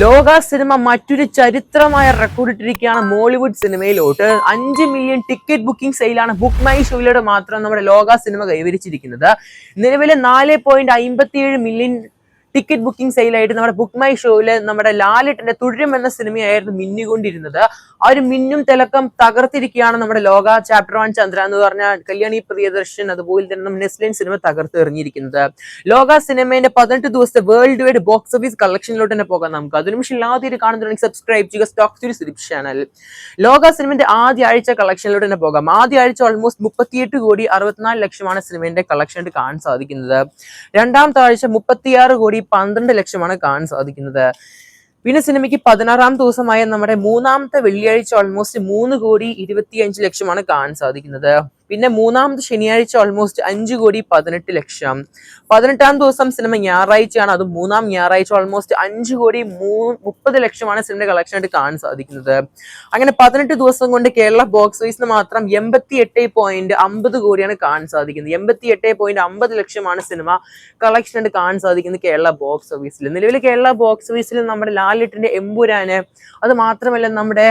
ലോക സിനിമ മറ്റൊരു ചരിത്രമായ റെക്കോർഡ് ഇട്ടിരിക്കുകയാണ് മോളിവുഡ് സിനിമയിലോട്ട്. അഞ്ച് മില്യൺ ടിക്കറ്റ് ബുക്കിംഗ് സെയിലാണ് ബുക്ക് മൈ ഷോയിലൂടെ മാത്രം നമ്മുടെ ലോക സിനിമ കൈവരിച്ചിരിക്കുന്നത്. നിലവിലെ നാല് പോയിന്റ് അമ്പത്തിയേഴ് മില്യൺ ടിക്കറ്റ് ബുക്കിംഗ് സെയിലായിട്ട് നമ്മുടെ ബുക്ക് മൈ ഷോയിൽ നമ്മുടെ ലാലിട്ടിന്റെ തുഴരും എന്ന സിനിമയായിരുന്നു മിന്നിക്കൊണ്ടിരുന്നത് ആ ഒരു മിന്നും തിലക്കം തകർത്തിരിക്കുകയാണ് നമ്മുടെ ലോക ചാപ്റ്റർ വൺ ചന്ദ്ര എന്ന് പറഞ്ഞ കല്യാണി പ്രിയദർശൻ അതുപോലെ തന്നെ നെസ്ലിൻ സിനിമ തകർത്ത് എറിഞ്ഞിരിക്കുന്നത്. ലോക സിനിമയുടെ പതിനെട്ട് ദിവസത്തെ വേൾഡ് വൈഡ് ബോക്സ് ഓഫീസ് കളക്ഷനിലോട്ട് തന്നെ പോകാം നമുക്ക്. അതൊരു നിമിഷം ഇല്ലാതെ കാണുന്നുണ്ടെങ്കിൽ സബ്സ്ക്രൈബ് ചെയ്യുക സ്റ്റോക്ക് ടു യൂട്യൂബ് ചാനൽ ലോക സിനിമയുടെ ആദ്യ ആഴ്ച കളക്ഷനിലോട്ട് തന്നെ പോകാം. ആദ്യ ആഴ്ച ഓൾമോസ്റ്റ് മുപ്പത്തിയെട്ട് കോടി അറുപത്തിനാല് ലക്ഷമാണ് സിനിമയുടെ കളക്ഷൻ കാണാൻ സാധിക്കുന്നത്. രണ്ടാമത്തെ ആഴ്ച മുപ്പത്തിയാറ് കോടി പന്ത്രണ്ട് ലക്ഷമാണ് കാണാൻ സാധിക്കുന്നത്. പിന്നെ സിനിമയ്ക്ക് പതിനാറാം ദിവസമായ നമ്മുടെ മൂന്നാമത്തെ വെള്ളിയാഴ്ച ഓൾമോസ്റ്റ് മൂന്ന് കോടി ഇരുപത്തിയഞ്ച് ലക്ഷമാണ് കാണാൻ സാധിക്കുന്നത്. പിന്നെ മൂന്നാമത്തെ ശനിയാഴ്ച ഓൾമോസ്റ്റ് അഞ്ച് കോടി പതിനെട്ട് ലക്ഷം. പതിനെട്ടാം ദിവസം സിനിമ ഞായറാഴ്ചയാണ്. അതും മൂന്നാം ഞായറാഴ്ച ഓൾമോസ്റ്റ് അഞ്ച് കോടി മൂ മുപ്പത് ലക്ഷമാണ് സിനിമയുടെ കളക്ഷൻ ആയിട്ട് കാണാൻ സാധിക്കുന്നത്. അങ്ങനെ പതിനെട്ട് ദിവസം കൊണ്ട് കേരള ബോക്സ് ഓഫീസിന് മാത്രം എൺപത്തി എട്ട് പോയിന്റ് അമ്പത് കോടിയാണ് കാണാൻ സാധിക്കുന്നത്. എൺപത്തി എട്ട് പോയിന്റ് അമ്പത് ലക്ഷമാണ് സിനിമ കളക്ഷൻ ആയിട്ട് കാണാൻ സാധിക്കുന്നത് കേരള ബോക്സ് ഓഫീസിൽ നിലവിൽ കേരള ബോക്സ് ഓഫീസിൽ നമ്മുടെ ലാലിട്ടിന്റെ എമ്പുരാന് അത് മാത്രമല്ല നമ്മുടെ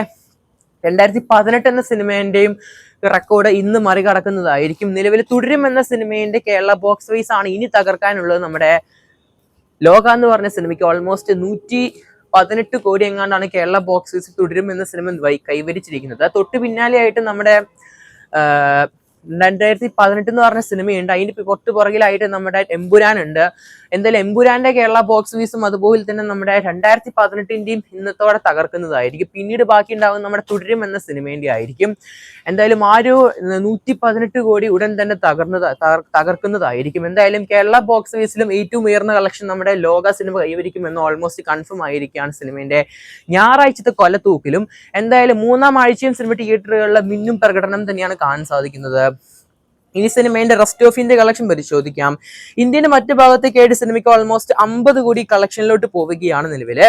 രണ്ടായിരത്തി പതിനെട്ട് എന്ന സിനിമേന്റെയും റെക്കോർഡ് ഇന്ന് മറികടക്കുന്നതായിരിക്കും. നിലവിൽ തുടരും എന്ന സിനിമയുടെ കേരള ബോക്സ് ഓഫീസ് ആണ് ഇനി തകർക്കാനുള്ളത് നമ്മുടെ ലോക എന്ന് പറഞ്ഞ സിനിമയ്ക്ക് ഓൾമോസ്റ്റ് നൂറ്റി പതിനെട്ട് കോടി എങ്ങാണ്ടാണ് കേരള ബോക്സ് ഓഫീസിൽ തുടരും എന്ന സിനിമ കൈവരിച്ചിരിക്കുന്നത്. തൊട്ട് പിന്നാലെയായിട്ട് നമ്മുടെ രണ്ടായിരത്തി പതിനെട്ട് എന്ന് പറഞ്ഞ സിനിമയുണ്ട്. അതിന്റെ തൊട്ട് പുറകിലായിട്ട് നമ്മുടെ എമ്പുരാൻ ഉണ്ട് എന്തായാലും എമ്പുരാന്റെ കേരള ബോക്സ് ഓഫീസും അതുപോലെ തന്നെ നമ്മുടെ രണ്ടായിരത്തി പതിനെട്ടിന്റെയും ഇന്നത്തോടെ തകർക്കുന്നതായിരിക്കും. പിന്നീട് ബാക്കി ഉണ്ടാകുന്ന നമ്മുടെ തുടരും എന്ന സിനിമേന്റെ ആയിരിക്കും. എന്തായാലും ആ ഒരു നൂറ്റി പതിനെട്ട് കോടി ഉടൻ തന്നെ തകർന്നത് തകർക്കുന്നതായിരിക്കും. എന്തായാലും കേരള ബോക്സ് ഓഫീസിലും ഏറ്റവും ഉയർന്ന കളക്ഷൻ നമ്മുടെ ലോക സിനിമ കൈവരിക്കും എന്ന് ഓൾമോസ്റ്റ് കൺഫേം ആയിരിക്കുകയാണ് സിനിമേന്റെ ഞായറാഴ്ചത്തെ കൊലത്തൂക്കിലും. എന്തായാലും മൂന്നാം ആഴ്ചയും സിനിമ തിയേറ്ററുകളിലെ മിന്നും പ്രകടനം തന്നെയാണ് കാണാൻ സാധിക്കുന്നത്. ഇനി സിനിമയുടെ റെസ്റ്റ് ഓഫ് ഇന്ത്യ കളക്ഷൻ പരിശോധിക്കാം. ഇന്ത്യയുടെ മറ്റു ഭാഗത്തേക്കായിട്ട് സിനിമയ്ക്ക് ഓൾമോസ്റ്റ് അമ്പത് കോടി കളക്ഷനിലോട്ട് പോവുകയാണ് നിലവിൽ.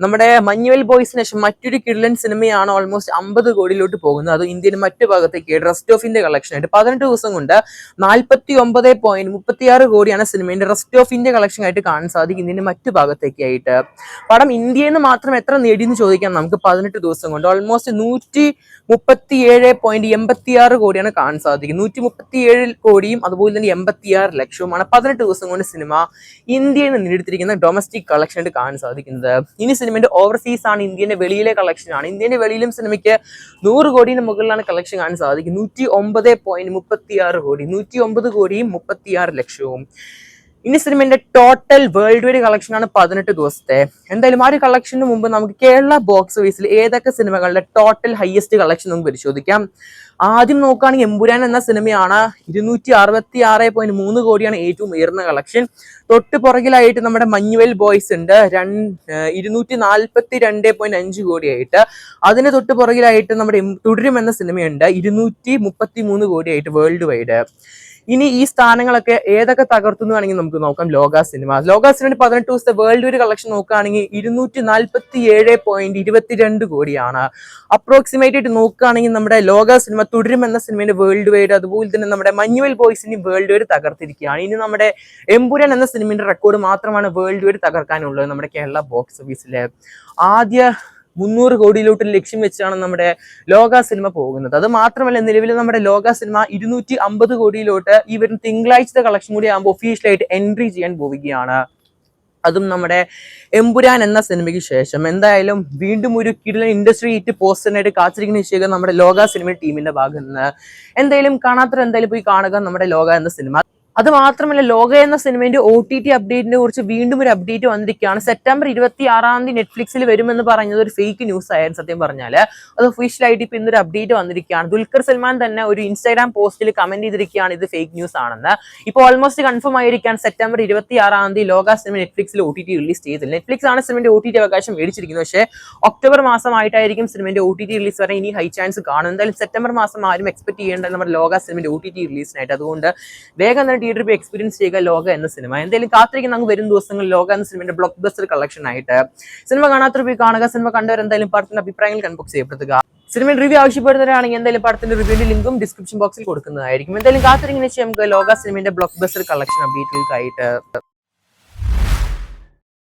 നമ്മുടെ മഞ്ഞുവൽ ബോയ്സിന് ശേഷം മറ്റൊരു കിഡ്ലൻ സിനിമയാണ് ഓൾമോസ്റ്റ് അമ്പത് കോടിയിലോട്ട് പോകുന്നത്. അത് ഇന്ത്യയുടെ മറ്റു ഭാഗത്തേക്കായിട്ട് റെസ്റ്റ് ഓഫ് ഇന്ത്യ കളക്ഷൻ ആയിട്ട് പതിനെട്ട് ദിവസം കൊണ്ട് നാൽപ്പത്തി ഒമ്പത് പോയിന്റ് മുപ്പത്തിയാറ് കോടിയാണ് സിനിമയുടെ റെസ്റ്റ് ഓഫ് ഇന്ത്യ കളക്ഷൻ ആയിട്ട് കാണാൻ സാധിക്കും ഇന്ത്യയുടെ മറ്റു ഭാഗത്തേക്കായിട്ട് പടം ഇന്ത്യയിൽ നിന്ന് മാത്രം എത്ര നേടിയെന്ന് ചോദിക്കാം നമുക്ക് പതിനെട്ട് ദിവസം കൊണ്ട്. ഓൾമോസ്റ്റ് നൂറ്റി മുപ്പത്തി ഏഴ് പോയിന്റ് എൺപത്തി ആറ് കോടിയാണ് കാണാൻ സാധിക്കുന്നത് നൂറ്റി മുപ്പത്തി ഏഴ് കോടിയും അതുപോലെ തന്നെ എൺപത്തിയാറ് ലക്ഷവുമാണ് പതിനെട്ട് ദിവസം കൊണ്ട് സിനിമ ഇന്ത്യയിൽ നിന്ന് നേടിയെടുത്തിരിക്കുന്ന ഡൊമസ്റ്റിക് കളക്ഷൻ ആയിട്ട് കാണാൻ സാധിക്കുന്നത്. ഇനി സിനിമയുടെ ഓവർസീസ് ആണ് ഇന്ത്യന്റെ വെളിയിലെ കളക്ഷൻ ആണ്. ഇന്ത്യന്റെ വെളിയിലും സിനിമയ്ക്ക് നൂറ് കോടിയുടെ മുകളിലാണ് കളക്ഷൻ കാണാൻ സാധിക്കും നൂറ്റി ഒമ്പത് പോയിന്റ് മുപ്പത്തിയാറ് കോടി നൂറ്റി ഒമ്പത് കോടിയും മുപ്പത്തിയാറ് ലക്ഷവും. ഇനി സിനിമന്റെ ടോട്ടൽ വേൾഡ് വൈഡ് കളക്ഷൻ ആണ് പതിനെട്ട് ദിവസത്തെ. എന്തായാലും ആ ഒരു കളക്ഷന് മുമ്പ് നമുക്ക് കേരള ബോക്സ് ഓഫീസിൽ ഏതൊക്കെ സിനിമകളുടെ ടോട്ടൽ ഹയസ്റ്റ് കളക്ഷൻ നമുക്ക് പരിശോധിക്കാം. ആദ്യം നോക്കുകയാണെങ്കിൽ എമ്പുരാൻ എന്ന സിനിമയാണ് ഇരുന്നൂറ്റി അറുപത്തി ആറ് പോയിന്റ് മൂന്ന് കോടിയാണ് ഏറ്റവും ഉയർന്ന കളക്ഷൻ തൊട്ട് പുറകിലായിട്ട് നമ്മുടെ മഞ്ഞുവൽ ബോയ്സ് ഉണ്ട്. രണ്ട് ഇരുന്നൂറ്റി നാൽപ്പത്തി രണ്ട് പോയിന്റ് അഞ്ച് കോടിയായിട്ട്. അതിന് തൊട്ട് പുറകിലായിട്ട് നമ്മുടെ തുടരും എന്ന സിനിമയുണ്ട്. ഇരുന്നൂറ്റി മുപ്പത്തി മൂന്ന് കോടിയായിട്ട് വേൾഡ് വൈഡ് ഇനി ഈ സ്ഥാനങ്ങളൊക്കെ ഏതൊക്കെ തകർത്തു എന്ന് വേണമെങ്കിൽ നമുക്ക് നോക്കാം. ലോക സിനിമ. ലോക സിനിമയുടെ പതിനെട്ട് ദിവസത്തെ വേൾഡ് വൈഡ് കളക്ഷൻ നോക്കുകയാണെങ്കിൽ ഇരുന്നൂറ്റി നാൽപ്പത്തി ഏഴ് പോയിന്റ് ഇരുപത്തിരണ്ട് കോടിയാണ്. അപ്രോക്സിമേറ്റ് നോക്കുകയാണെങ്കിൽ നമ്മുടെ ലോക സിനിമ തുടരും എന്ന സിനിമയുടെ വേൾഡ് വൈഡ് അതുപോലെ തന്നെ നമ്മുടെ മഞ്ഞുവൽ ബോയ്സിന്റെ വേൾഡ് വൈഡ് തകർത്തിരിക്കുകയാണ്. ഇനി നമ്മുടെ എമ്പുരൻ എന്ന സിനിമയുടെ റെക്കോർഡ് മാത്രമാണ് വേൾഡ് വൈഡ് തകർക്കാനുള്ളത് നമ്മുടെ കേരള ബോക്സ് ഓഫീസിലെ ആദ്യ മുന്നൂറ് കോടിയിലോട്ട് ലക്ഷ്യം വെച്ചാണ് നമ്മുടെ ലോക സിനിമ പോകുന്നത്. അത് മാത്രമല്ല നിലവിൽ നമ്മുടെ ലോക സിനിമ ഇരുന്നൂറ്റി അമ്പത് കോടിയിലോട്ട് ഈ വരുന്ന തിങ്കളാഴ്ചത്തെ കളക്ഷൻ കൂടി ആകുമ്പോൾ ഒഫീഷ്യലായിട്ട് എൻട്രി ചെയ്യാൻ പോവുകയാണ്. അതും നമ്മുടെ എമ്പുരാൻ എന്ന സിനിമയ്ക്ക് ശേഷം. എന്തായാലും വീണ്ടും ഒരു കിടിലൻ ഇൻഡസ്ട്രി ഹിറ്റ് പോസ്റ്ററിനായിട്ട് കാത്തിരിക്കുന്ന വിഷയം നമ്മുടെ ലോക സിനിമ ടീമിന്റെ ഭാഗത്ത് നിന്ന്. എന്തായാലും കാണാത്തവർ എന്തായാലും പോയി കാണുക നമ്മുടെ ലോക എന്ന സിനിമ. അത് മാത്രമല്ല ലോക എന്ന സിനിമയുടെ ഒ ടി ടി അപ്ഡേറ്റിനെ കുറിച്ച് വീണ്ടും ഒരു അപ്ഡേറ്റ് വന്നിരിക്കുകയാണ്. സെപ്റ്റംബർ ഇരുപത്തി ആറാം തീയതി നെറ്റ്ഫ്ലിക്സിൽ വരുമെന്ന് പറഞ്ഞത് ഒരു ഫേക്ക് ന്യൂസ് ആയിരുന്നു സത്യം പറഞ്ഞാൽ അത് ഒഫീഷ്യലായിട്ട് ഇപ്പം ഇന്നൊരു അപ്ഡേറ്റ് വന്നിരിക്കുകയാണ്. ദുൽഖർ സൽമാൻ തന്നെ ഒരു ഇൻസ്റ്റാഗ്രാം പോസ്റ്റിൽ കമന്റ് ചെയ്തിരിക്കുകയാണ് ഇത് ഫേക്ക് ന്യൂസ് ആണെന്ന്. ഇപ്പോൾ ഓൾമോസ്റ്റ് കൺഫേം ആയിരിക്കാൻ സെപ്റ്റംബർ ഇരുപത്തി ആറാം തീയതി ലോക സിനിമ നെറ്റ്ഫ്ലിക്സിൽ ഒ ടി ടി റിലീസ് ചെയ്തില്ല നെറ്റ്ഫ്ലിക്സ് ആണ് സിനിമയുടെ ഒ ടി ടി അവകാശം മേടിച്ചിരിക്കുന്നത്. പക്ഷേ ഒക്ടോബർ മാസമായിട്ടായിരിക്കും സിനിമയുടെ ഒ ടി ടി റിലീസ് വരെ ഇനി ഹൈ ചാൻസ് കാണും എന്തായാലും സെപ്റ്റംബർ മാസം ആരും എക്സ്പെക്ട് ചെയ്യേണ്ട നമ്മുടെ ലോക സിനിമയുടെ ഒ ടി ടി റിലീസിനായിട്ട് അതുകൊണ്ട് വേഗം തിയേറ്ററിൽ പോയി എക്സ്പീരിയൻസ് ചെയ്യുക ലോക എന്ന സിനിമ എന്തായാലും കാത്തിരിക്കുന്ന നമുക്ക് വരും ദിവസങ്ങളിൽ ലോക എന്ന സിനിമയുടെ ബ്ലോക്ക് ബസ്റ്റർ കളക്ഷൻ ആയിട്ട്. സിനിമ കാണാത്തവർ പോയി കാണുക. സിനിമ കണ്ടവർ എന്തായാലും പടത്തിന്റെ അഭിപ്രായങ്ങൾ കൺബോക്സ് ചെയ്യപ്പെടുത്തുക സിനിമയിൽ റിവ്യൂ ആവശ്യപ്പെടുന്നവരാണെങ്കിൽ എന്തായാലും പടത്തിന്റെ റിവ്യൂവിന്റെ ലിങ്കും ഡിസ്ക്രിപ്ഷൻ ബോക്സിൽ കൊടുക്കുന്നതായിരിക്കും. എന്തായാലും കാത്തിരിക്കുന്ന നമുക്ക് ലോക സിനിമയുടെ ബ്ലോക്ക് ബസ്റ്റർ കളക്ഷൻ അപ്ഡേറ്റുകൾക്കായിട്ട്